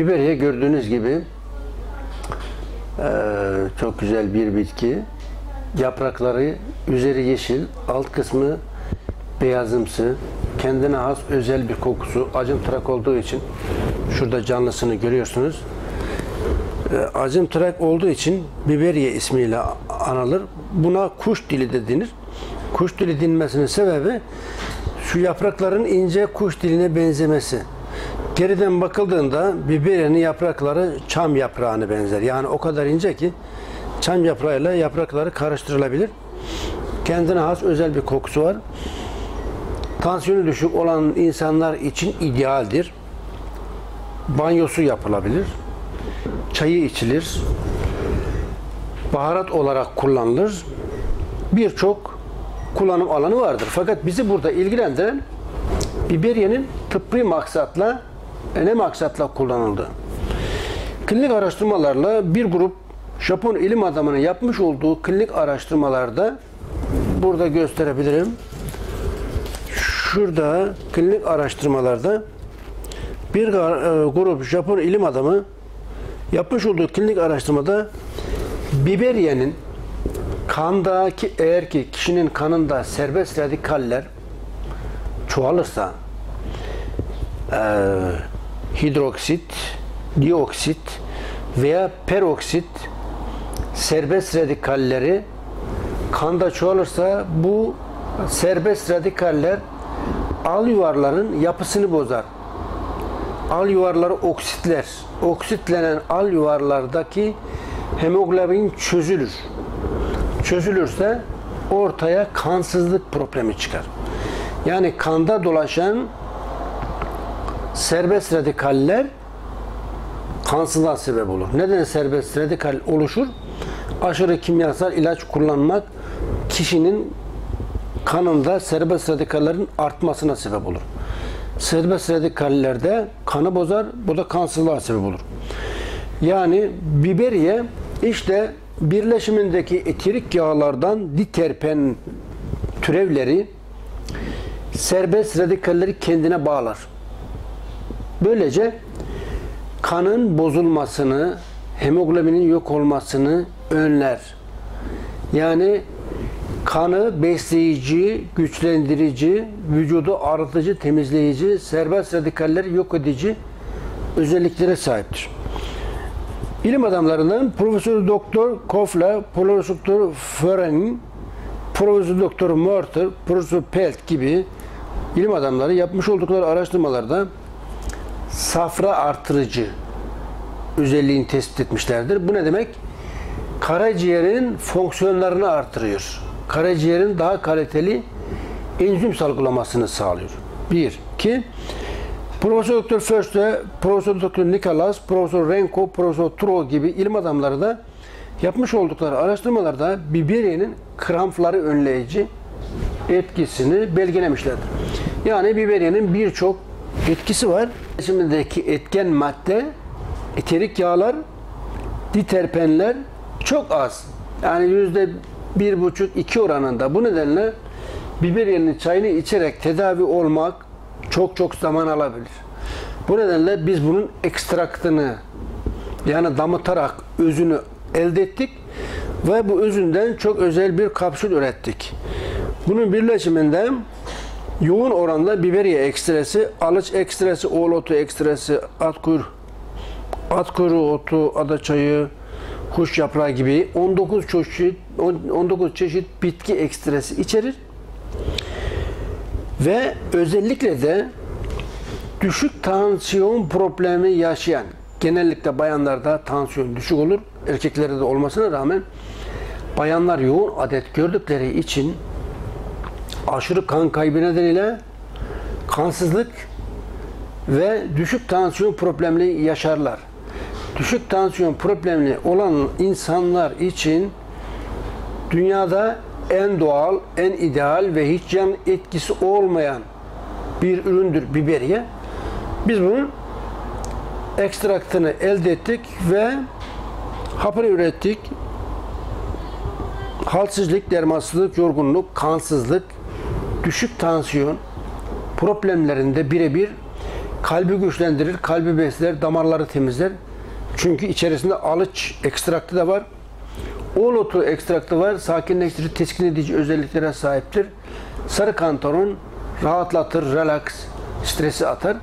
Biberiye gördüğünüz gibi eee, çok güzel bir bitki. Yaprakları üzeri yeşil, alt kısmı beyazımsı. Kendine has özel bir kokusu. Acımtırak olduğu için şurada canlısını görüyorsunuz. Eee, Acımtırak olduğu için biberiye ismiyle anılır. Buna kuş dili de denir. Kuş dili denmesinin sebebi şu yaprakların ince kuş diline benzemesi. Geriden bakıldığında biberiyenin yaprakları çam yaprağına benzer. Yani o kadar ince ki çam yaprağıyla yaprakları karıştırılabilir. Kendine has özel bir kokusu var. Tansiyonu düşük olan insanlar için idealdir. Banyosu yapılabilir. Çayı içilir. Baharat olarak kullanılır. Birçok kullanım alanı vardır. Fakat bizi burada ilgilendiren biberiyenin tıbbi maksatla, ne maksatla kullanıldı. Klinik araştırmalarla bir grup Japon ilim adamının yapmış olduğu klinik araştırmalarda burada gösterebilirim. Şurada klinik araştırmalarda bir e, grup Japon ilim adamı yapmış olduğu klinik araştırmada biberiyenin kandaki eğer ki kişinin kanında serbest radikaller çoğalırsa eee, hidroksit, dioksit veya peroksit serbest radikalleri kanda çoğalırsa bu serbest radikaller al yuvarların yapısını bozar. Al yuvarları oksitler. Oksitlenen al yuvarlardaki hemoglobin çözülür. Çözülürse ortaya kansızlık problemi çıkar. Yani kanda dolaşan serbest radikaller kansızlığa sebep olur. Neden serbest radikal oluşur? Aşırı kimyasal ilaç kullanmak kişinin kanında serbest radikallerin artmasına sebep olur. Serbest radikaller de kanı bozar, bu da kansızlığa sebep olur. Yani biberiye işte birleşimindeki etirik yağlardan diterpen türevleri serbest radikalleri kendine bağlar. Böylece kanın bozulmasını, hemoglobinin yok olmasını önler. Yani kanı besleyici, güçlendirici, vücudu arıtıcı, temizleyici, serbest radikalleri yok edici özelliklere sahiptir. Bilim adamlarından Profesör Doktor Kofler, Profesör Doktor Fören, Profesör Doktor Morter, Profesör Pelt gibi bilim adamları yapmış oldukları araştırmalarda safra artırıcı özelliğini tespit etmişlerdir. Bu ne demek? Karaciğerin fonksiyonlarını artırıyor. Karaciğerin daha kaliteli enzim salgılamasını sağlıyor. Bir. iki. Profesör Doktor Förste, Profesör Doktor Nikolas, Profesör Renko, Profesör Tro gibi ilim adamları da yapmış oldukları araştırmalarda biberiyenin krampları önleyici etkisini belgelemişlerdir. Yani biberiyenin birçok etkisi var. Şimdiki etken madde eterik yağlar, diterpenler çok az. Yani yüzde bir buçuk iki oranında. Bu nedenle biberiyenin çayını içerek tedavi olmak çok çok zaman alabilir. Bu nedenle biz bunun ekstraktını yani damıtarak özünü elde ettik ve bu özünden çok özel bir kapsül ürettik. Bunun birleşiminden yoğun oranda biberiye ekstresi, alıç ekstresi, oğul otu ekstresi, at kuyruğu, at kuyruğu otu, adaçayı, kuş yaprağı gibi 19 çeşit 19 çeşit bitki ekstresi içerir. Ve özellikle de düşük tansiyon problemi yaşayan genellikle bayanlarda tansiyon düşük olur. Erkeklerde de olmasına rağmen bayanlar yoğun adet gördükleri için aşırı kan kaybı nedeniyle kansızlık ve düşük tansiyon problemli yaşarlar. Düşük tansiyon problemli olan insanlar için dünyada en doğal, en ideal ve hiç yan etkisi olmayan bir üründür biberiye. Biz bunun ekstraktını elde ettik ve hapını ürettik. Halsizlik, dermansızlık, yorgunluk, kansızlık, düşük tansiyon problemlerinde birebir kalbi güçlendirir, kalbi besler, damarları temizler. Çünkü içerisinde alıç ekstraktı da var. Oğul ekstraktı var. Sakinleştirici, teskin edici özelliklere sahiptir. Sarı kantaron rahatlatır, relax, stresi atar.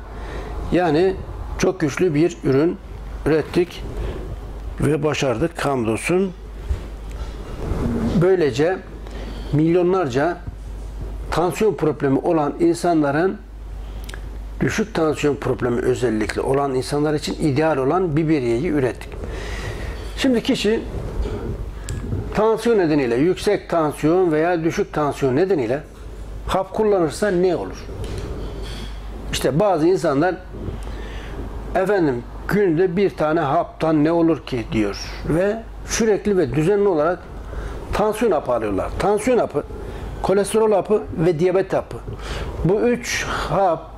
Yani çok güçlü bir ürün ürettik ve başardık hamdolsun. Böylece milyonlarca tansiyon problemi olan insanların düşük tansiyon problemi özellikle olan insanlar için ideal olan biberiyeyi ürettik. Şimdi kişi tansiyon nedeniyle, yüksek tansiyon veya düşük tansiyon nedeniyle hap kullanırsa ne olur? İşte bazı insanlar efendim günde bir tane haptan ne olur ki diyor ve sürekli ve düzenli olarak tansiyon hapı alıyorlar. Tansiyon hapı, kolesterol hapı ve diyabet hapı. Bu üç hap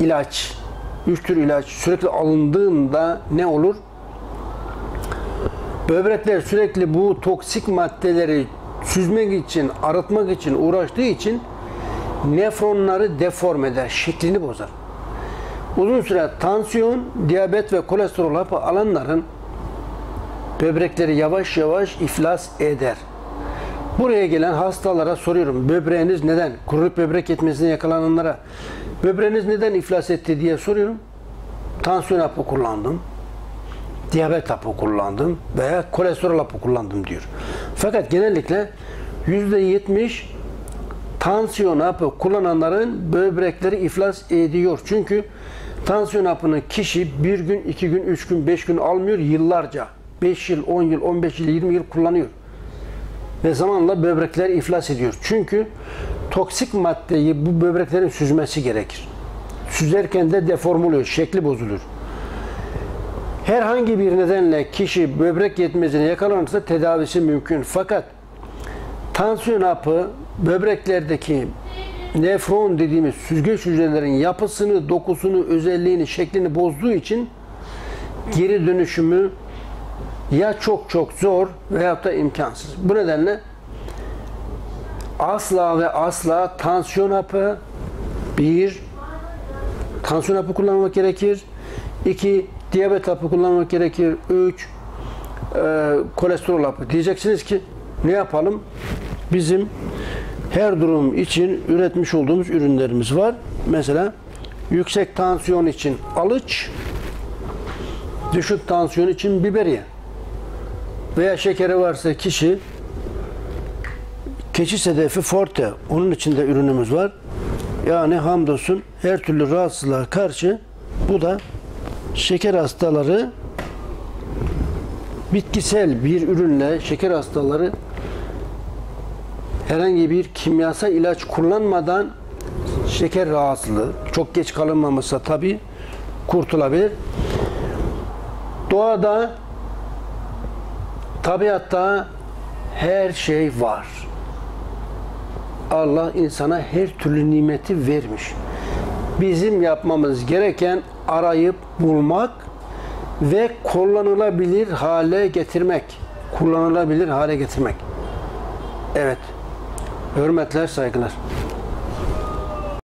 ilaç, üç tür ilaç sürekli alındığında ne olur? Böbrekler sürekli bu toksik maddeleri süzmek için, arıtmak için uğraştığı için nefronları deform eder, şeklini bozar. Uzun süre tansiyon, diyabet ve kolesterol hapı alanların böbrekleri yavaş yavaş iflas eder. Buraya gelen hastalara soruyorum. Böbreğiniz neden? Kronik böbrek yetmezliğine yakalananlara böbreğiniz neden iflas etti diye soruyorum. Tansiyon hapı kullandım. Diyabet hapı kullandım veya kolesterol hapı kullandım diyor. Fakat genellikle %70 tansiyon hapı kullananların böbrekleri iflas ediyor. Çünkü tansiyon hapını kişi bir gün, iki gün, üç gün, beş gün almıyor yıllarca. 5 yıl, 10 yıl, 15 yıl, 20 yıl kullanıyor. Ve zamanla böbrekler iflas ediyor. Çünkü toksik maddeyi bu böbreklerin süzmesi gerekir. Süzerken de deform oluyor, şekli bozulur. Herhangi bir nedenle kişi böbrek yetmezliğine yakalanırsa tedavisi mümkün. Fakat tansiyon hapı böbreklerdeki nefron dediğimiz süzgeç hücrelerin yapısını, dokusunu, özelliğini, şeklini bozduğu için geri dönüşümü ya çok çok zor veyahut da imkansız. Bu nedenle asla ve asla tansiyon hapı bir tansiyon hapı kullanmak gerekir. iki diyabet hapı kullanmak gerekir. Üç e, kolesterol hapı. Diyeceksiniz ki ne yapalım? Bizim her durum için üretmiş olduğumuz ürünlerimiz var. Mesela yüksek tansiyon için alıç, düşük tansiyon için biberiye veya şekeri varsa kişi keçi sedefi forte onun içinde ürünümüz var. Yani hamdolsun her türlü rahatsızlığa karşı bu da şeker hastaları bitkisel bir ürünle şeker hastaları herhangi bir kimyasal ilaç kullanmadan şeker rahatsızlığı çok geç kalınmamışsa tabi kurtulabilir. Doğada tabiatta her şey var. Allah insana her türlü nimeti vermiş. Bizim yapmamız gereken arayıp bulmak ve kullanılabilir hale getirmek. Kullanılabilir hale getirmek. Evet. Hürmetler, saygılar.